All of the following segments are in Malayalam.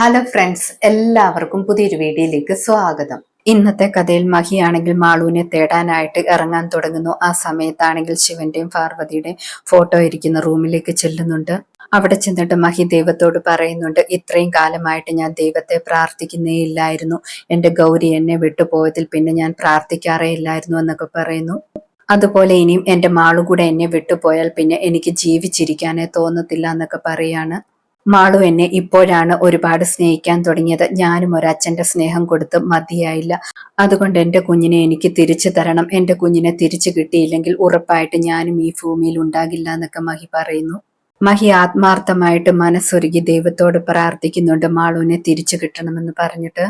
ഹലോ ഫ്രണ്ട്സ് എല്ലാവർക്കും പുതിയൊരു വീഡിയോയിലേക്ക് സ്വാഗതം. ഇന്നത്തെ കഥയിൽ മഹിയാണെങ്കിൽ മാളുവിനെ തേടാനായിട്ട് ഇറങ്ങാൻ തുടങ്ങുന്നു. ആ സമയത്താണെങ്കിൽ ശിവന്റെയും പാർവതിയുടെയും ഫോട്ടോ ഇരിക്കുന്ന റൂമിലേക്ക് ചെല്ലുന്നുണ്ട്. അവിടെ ചെന്നിട്ട് മഹി ദൈവത്തോട് പറയുന്നുണ്ട് ഇത്രയും കാലമായിട്ട് ഞാൻ ദൈവത്തെ പ്രാർത്ഥിക്കുന്നേ ഇല്ലായിരുന്നു. എന്റെ ഗൗരി എന്നെ വിട്ടുപോയതിൽ പിന്നെ ഞാൻ പ്രാർത്ഥിക്കാറേ ഇല്ലായിരുന്നു എന്നൊക്കെ പറയുന്നു. അതുപോലെ ഇനിയും എന്റെ മാളു കൂടെ എന്നെ വിട്ടുപോയാൽ പിന്നെ എനിക്ക് ജീവിച്ചിരിക്കാനേ തോന്നത്തില്ല എന്നൊക്കെ പറയാണ്. മാളു എന്നെ ഇപ്പോഴാണ് ഒരുപാട് സ്നേഹിക്കാൻ തുടങ്ങിയത്. ഞാനും ഒരച്ഛന്റെ സ്നേഹം കൊടുത്ത് മതിയായില്ല. അതുകൊണ്ട് എന്റെ കുഞ്ഞിനെ എനിക്ക് തിരിച്ചു തരണം. എന്റെ കുഞ്ഞിനെ തിരിച്ചു കിട്ടിയില്ലെങ്കിൽ ഉറപ്പായിട്ട് ഞാനും ഈ ഭൂമിയിൽ ഉണ്ടാകില്ല എന്നൊക്കെ മഹി പറയുന്നു. മഹി ആത്മാർത്ഥമായിട്ട് മനസ്സൊരുക്കി ദൈവത്തോട് പ്രാർത്ഥിക്കുന്നുണ്ട്. മാളുവിനെ തിരിച്ചു കിട്ടണമെന്ന് പറഞ്ഞിട്ട്.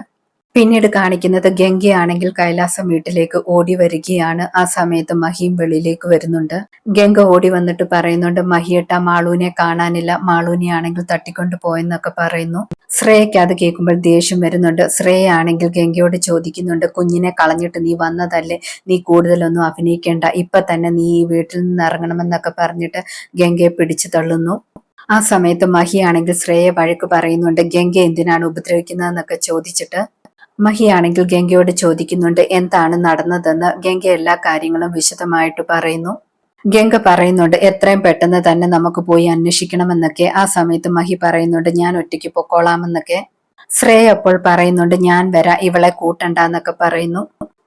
പിന്നീട് കാണിക്കുന്നത് ഗംഗയാണെങ്കിൽ കൈലാസം വീട്ടിലേക്ക് ഓടി വരികയാണ്. ആ സമയത്ത് മഹിയും വെളിയിലേക്ക് വരുന്നുണ്ട്. ഗംഗ ഓടി വന്നിട്ട് പറയുന്നുണ്ട് മഹിയേട്ട മാളൂനെ കാണാനില്ല. മാളൂനെ ആണെങ്കിൽ തട്ടിക്കൊണ്ട് പോയെന്നൊക്കെ പറയുന്നു. ശ്രേയയ്ക്ക് അത് കേൾക്കുമ്പോൾ ദേഷ്യം വരുന്നുണ്ട്. ശ്രേയ ആണെങ്കിൽ ഗംഗയോട് ചോദിക്കുന്നുണ്ട് കുഞ്ഞിനെ കളഞ്ഞിട്ട് നീ വന്നതല്ലേ? നീ കൂടുതലൊന്നും അഭിനയിക്കേണ്ട. ഇപ്പൊ തന്നെ നീ ഈ വീട്ടിൽ നിന്ന് ഇറങ്ങണമെന്നൊക്കെ പറഞ്ഞിട്ട് ഗംഗയെ പിടിച്ചു തള്ളുന്നു. ആ സമയത്ത് മഹിയാണെങ്കിൽ ശ്രേയ വഴക്ക് പറയുന്നുണ്ട് ഗംഗ എന്തിനാണ് ഉപദ്രവിക്കുന്നതെന്നൊക്കെ ചോദിച്ചിട്ട് മഹിയാണെങ്കിൽ ഗംഗയോട് ചോദിക്കുന്നുണ്ട് എന്താണ് നടന്നതെന്ന്? ഗംഗ എല്ലാ കാര്യങ്ങളും വിശദമായിട്ട് പറയുന്നു. ഗംഗ പറയുന്നുണ്ട് എത്രയും പെട്ടെന്ന് തന്നെ നമുക്ക് പോയി അന്വേഷിക്കണമെന്നൊക്കെ. ആ സമയത്ത് മഹി പറയുന്നുണ്ട് ഞാൻ ഒറ്റയ്ക്ക് പൊക്കോളാമെന്നൊക്കെ. ശ്രേയ അപ്പോൾ പറയുന്നുണ്ട് ഞാൻ വരാ ഇവളെ കൂട്ടണ്ട എന്നൊക്കെ പറയുന്നു.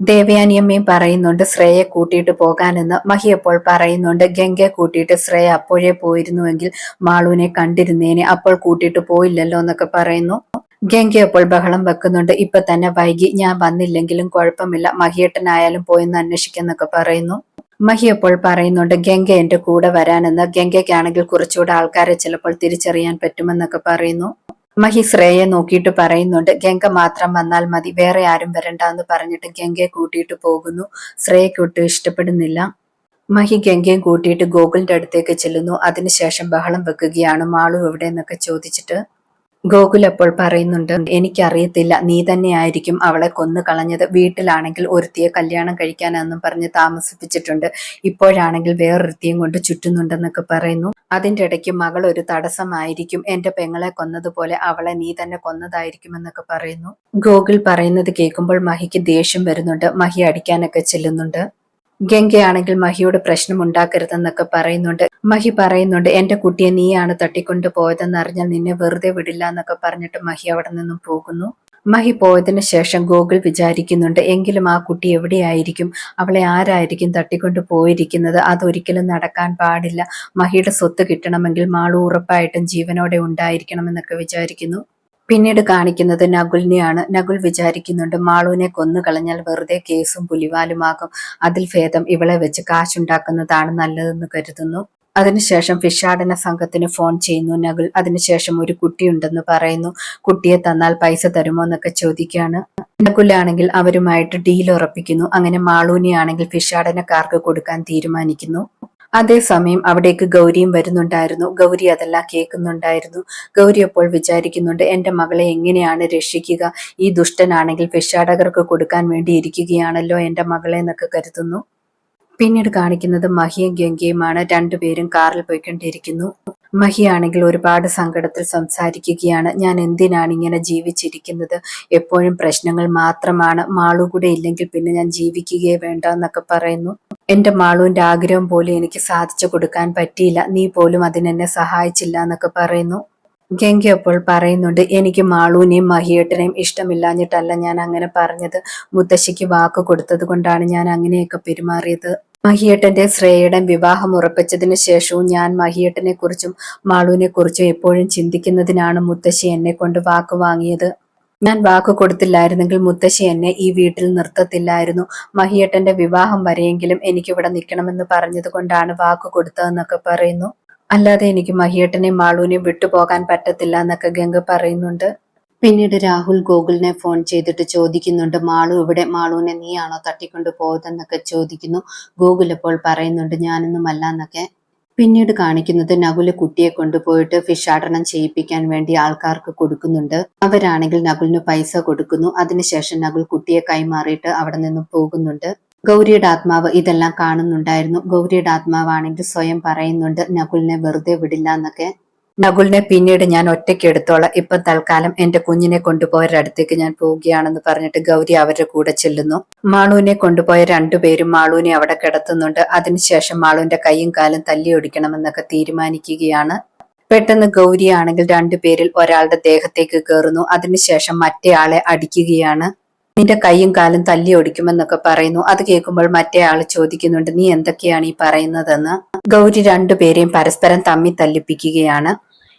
ദേവയാനിയമ്മയും പറയുന്നുണ്ട് ശ്രേയെ കൂട്ടിയിട്ട് പോകാനെന്ന്. മഹി അപ്പോൾ പറയുന്നുണ്ട് ഗംഗയെ കൂട്ടിയിട്ട് ശ്രേയ അപ്പോഴേ പോയിരുന്നുവെങ്കിൽ മാളുവിനെ കണ്ടിരുന്നേനെ അപ്പോൾ കൂട്ടിയിട്ട് പോയില്ലല്ലോ എന്നൊക്കെ പറയുന്നു. ഗംഗ അപ്പോൾ ബഹളം വെക്കുന്നുണ്ട്. ഇപ്പൊ തന്നെ വൈകി. ഞാൻ വന്നില്ലെങ്കിലും കുഴപ്പമില്ല. മഹിയേട്ടനായാലും പോയെന്ന് അന്വേഷിക്കുന്നൊക്കെ പറയുന്നു. മഹി അപ്പോൾ പറയുന്നുണ്ട് ഗംഗ എന്റെ കൂടെ വരാനെന്ന്. ഗംഗയ്ക്കാണെങ്കിൽ കുറച്ചുകൂടെ ആൾക്കാരെ ചിലപ്പോൾ തിരിച്ചറിയാൻ പറ്റുമെന്നൊക്കെ പറയുന്നു. മഹി ശ്രേയെ നോക്കിയിട്ട് പറയുന്നുണ്ട് ഗംഗ മാത്രം വന്നാൽ മതി. വേറെ ആരും വരണ്ട എന്ന് പറഞ്ഞിട്ട് ഗംഗയെ കൂട്ടിയിട്ട് പോകുന്നു. ശ്രേയയ്ക്ക് ഒട്ടും ഇഷ്ടപ്പെടുന്നില്ല. മഹി ഗംഗയും കൂട്ടിയിട്ട് ഗോകുലിന്റെ അടുത്തേക്ക് ചെല്ലുന്നു. അതിനുശേഷം ബഹളം വെക്കുകയാണ്. മാളു എവിടെ എന്നൊക്കെ ചോദിച്ചിട്ട് ഗോകുൽ അപ്പോൾ പറയുന്നുണ്ട് എനിക്കറിയത്തില്ല നീ തന്നെയായിരിക്കും അവളെ കൊന്നു കളഞ്ഞത്. വീട്ടിലാണെങ്കിൽ ഒരുത്തിയെ കല്യാണം കഴിക്കാനെന്നും പറഞ്ഞ് താമസിപ്പിച്ചിട്ടുണ്ട്. ഇപ്പോഴാണെങ്കിൽ വേറൊരുത്തിയും കൊണ്ട് ചുറ്റുന്നുണ്ടെന്നൊക്കെ പറയുന്നു. അതിന്റെ ഇടയ്ക്ക് മകൾ ഒരു തടസ്സമായിരിക്കും. എന്റെ പെങ്ങളെ കൊന്നതുപോലെ അവളെ നീ തന്നെ കൊന്നതായിരിക്കും എന്നൊക്കെ പറയുന്നു. ഗോകുൽ പറയുന്നത് കേൾക്കുമ്പോൾ മഹിക്ക് ദേഷ്യം വരുന്നുണ്ട്. മഹി അടിക്കാനൊക്കെ ചെല്ലുന്നുണ്ട്. ഗംഗയാണെങ്കിൽ മഹിയോട് പ്രശ്നം ഉണ്ടാക്കരുതെന്നൊക്കെ പറയുന്നുണ്ട്. മഹി പറയുന്നുണ്ട് എന്റെ കുട്ടിയെ നീയാണ് തട്ടിക്കൊണ്ടു പോയതെന്ന് അറിഞ്ഞാൽ നിന്നെ വെറുതെ വിടില്ല എന്നൊക്കെ പറഞ്ഞിട്ട് മഹി അവിടെ നിന്നും പോകുന്നു. മഹി പോയതിന് ശേഷം ഗോകുൽ വിചാരിക്കുന്നുണ്ട് എങ്കിലും ആ കുട്ടി എവിടെയായിരിക്കും? അവളെ ആരായിരിക്കും തട്ടിക്കൊണ്ടു പോയിരിക്കുന്നത് അതൊരിക്കലും നടക്കാൻ പാടില്ല. മഹിയുടെ സ്വത്ത് കിട്ടണമെങ്കിൽ മാളു ഉറപ്പായിട്ടും ജീവനോടെ ഉണ്ടായിരിക്കണമെന്നൊക്കെ വിചാരിക്കുന്നു. പിന്നീട് കാണിക്കുന്നത് നകുലിനെയാണ്. നകുൽ വിചാരിക്കുന്നുണ്ട് മാളുവിനെ കൊന്നു കളഞ്ഞാൽ വെറുതെ കേസും പുലിവാലുമാകും. അതിൽ ഭേദം ഇവളെ വെച്ച് കാശുണ്ടാക്കുന്നതാണ് നല്ലതെന്ന് കരുതുന്നു. അതിനുശേഷം ഫിഷാടന സംഘത്തിന് ഫോൺ ചെയ്യുന്നു നകുൽ. അതിനുശേഷം ഒരു കുട്ടിയുണ്ടെന്ന് പറയുന്നു. കുട്ടിയെ തന്നാൽ പൈസ തരുമോ എന്നൊക്കെ ചോദിക്കുകയാണ്. നകുലാണെങ്കിൽ അവരുമായിട്ട് ഡീൽ ഉറപ്പിക്കുന്നു. അങ്ങനെ മാളൂനെയാണെങ്കിൽ ഫിഷാടനക്കാർക്ക് കൊടുക്കാൻ തീരുമാനിക്കുന്നു. അതേസമയം അവിടേക്ക് ഗൗരിയും വരുന്നുണ്ടായിരുന്നു. ഗൗരി അതെല്ലാം കേൾക്കുന്നുണ്ടായിരുന്നു. ഗൗരി അപ്പോൾ വിചാരിക്കുന്നുണ്ട് എന്റെ മകളെ എങ്ങനെയാണ് രക്ഷിക്കുക? ഈ ദുഷ്ടനാണെങ്കിൽ ഭിക്ഷാടകർക്ക് കൊടുക്കാൻ വേണ്ടി ഇരിക്കുകയാണല്ലോ എന്റെ മകളെ എന്നൊക്കെ കരുതുന്നു. പിന്നീട് കാണിക്കുന്നത് മഹിയും ഗംഗയുമാണ്. രണ്ടുപേരും കാറിൽ പോയിക്കൊണ്ടിരിക്കുന്നു. മഹിയാണെങ്കിൽ ഒരുപാട് സങ്കടത്തിൽ സംസാരിക്കുകയാണ്. ഞാൻ എന്തിനാണ് ഇങ്ങനെ ജീവിച്ചിരിക്കുന്നത്? എപ്പോഴും പ്രശ്നങ്ങൾ മാത്രമാണ്. മാളു കൂടെ ഇല്ലെങ്കിൽ പിന്നെ ഞാൻ ജീവിക്കുകയേ വേണ്ട എന്നൊക്കെ പറയുന്നു. എന്റെ മാളുവിന്റെ ആഗ്രഹം പോലും എനിക്ക് സാധിച്ചു കൊടുക്കാൻ പറ്റിയില്ല. നീ പോലും അതിനെന്നെ സഹായിച്ചില്ല എന്നൊക്കെ പറയുന്നു. ഗംഗ അപ്പോൾ പറയുന്നുണ്ട് എനിക്ക് മാളൂനെയും മഹിയേട്ടനെയും ഇഷ്ടമില്ലാഞ്ഞിട്ടല്ല ഞാൻ അങ്ങനെ പറഞ്ഞത്. മുത്തശ്ശിക്ക് വാക്ക് കൊടുത്തത് കൊണ്ടാണ് ഞാൻ അങ്ങനെയൊക്കെ പെരുമാറിയത്. മഹിയേട്ടന്റെ ശ്രേയയുടെ വിവാഹം ഉറപ്പിച്ചതിന് ശേഷവും ഞാൻ മഹിയേട്ടനെ കുറിച്ചും മാളുവിനെ കുറിച്ചും എപ്പോഴും ചിന്തിക്കുന്നതിനാണ് മുത്തശ്ശി എന്നെ കൊണ്ട് വാക്ക് വാങ്ങിയത്. ഞാൻ വാക്ക് കൊടുത്തില്ലായിരുന്നെങ്കിൽ മുത്തശ്ശി എന്നെ ഈ വീട്ടിൽ നിർത്തത്തില്ലായിരുന്നു. മഹിയേട്ടന്റെ വിവാഹം വരെയെങ്കിലും എനിക്കിവിടെ നിൽക്കണമെന്ന് പറഞ്ഞത് കൊണ്ടാണ് വാക്ക് കൊടുത്തതെന്നൊക്കെ പറയുന്നു. അല്ലാതെ എനിക്ക് മഹിയേട്ടനെയും മാളൂനെയും വിട്ടുപോകാൻ പറ്റത്തില്ല എന്നൊക്കെ ഗംഗ പറയുന്നുണ്ട്. പിന്നീട് രാഹുൽ ഗോകുലിനെ ഫോൺ ചെയ്തിട്ട് ചോദിക്കുന്നുണ്ട് മാളു ഇവിടെ മാളുവിനെ നീയാണോ തട്ടിക്കൊണ്ട് പോയതെന്നൊക്കെ ചോദിക്കുന്നു. ഗോകുൽ അപ്പോൾ പറയുന്നുണ്ട് ഞാനൊന്നും അല്ല എന്നൊക്കെ. പിന്നീട് കാണിക്കുന്നത് നകുൽ കുട്ടിയെ കൊണ്ടുപോയിട്ട് ഫിഷാടനം ചെയ്യിപ്പിക്കാൻ വേണ്ടി ആൾക്കാർക്ക് കൊടുക്കുന്നുണ്ട്. അവരാണെങ്കിൽ നകുലിന് പൈസ കൊടുക്കുന്നു. അതിനുശേഷം നകുൽ കുട്ടിയെ കൈമാറിയിട്ട് അവിടെ നിന്നും പോകുന്നുണ്ട്. ഗൗരിയുടെ ആത്മാവ് ഇതെല്ലാം കാണുന്നുണ്ടായിരുന്നു. ഗൗരിയുടെ ആത്മാവാണെങ്കിൽ സ്വയം പറയുന്നുണ്ട് നകുലിനെ വെറുതെ വിടില്ല എന്നൊക്കെ. നകുലിനെ പിന്നീട് ഞാൻ ഒറ്റയ്ക്ക് എടുത്തോളാം. ഇപ്പൊ തൽക്കാലം എന്റെ കുഞ്ഞിനെ കൊണ്ടുപോയവരുടെ അടുത്തേക്ക് ഞാൻ പോവുകയാണെന്ന് പറഞ്ഞിട്ട് ഗൗരി അവരുടെ കൂടെ ചെല്ലുന്നു. മാളുവിനെ കൊണ്ടുപോയ രണ്ടുപേരും മാളുവിനെ അവിടെ കിടത്തുന്നുണ്ട്. അതിനുശേഷം മാളുവിന്റെ കൈയും കാലും തല്ലി ഒടിക്കണമെന്നൊക്കെ തീരുമാനിക്കുകയാണ്. പെട്ടെന്ന് ഗൗരിയാണെങ്കിൽ രണ്ടുപേരിൽ ഒരാളുടെ ദേഹത്തേക്ക് കയറുന്നു അതിനുശേഷം മറ്റേ ആളെ അടിക്കുകയാണ്. നിന്റെ കൈയും കാലും തല്ലി ഒടിക്കുമെന്നൊക്കെ പറയുന്നു. അത് കേൾക്കുമ്പോൾ മറ്റേ ആൾ ചോദിക്കുന്നുണ്ട് നീ എന്തൊക്കെയാണ് ഈ പറയുന്നതെന്ന്? ഗൗരി രണ്ടുപേരെയും പരസ്പരം തമ്മി തല്ലിപ്പിക്കുകയാണ്.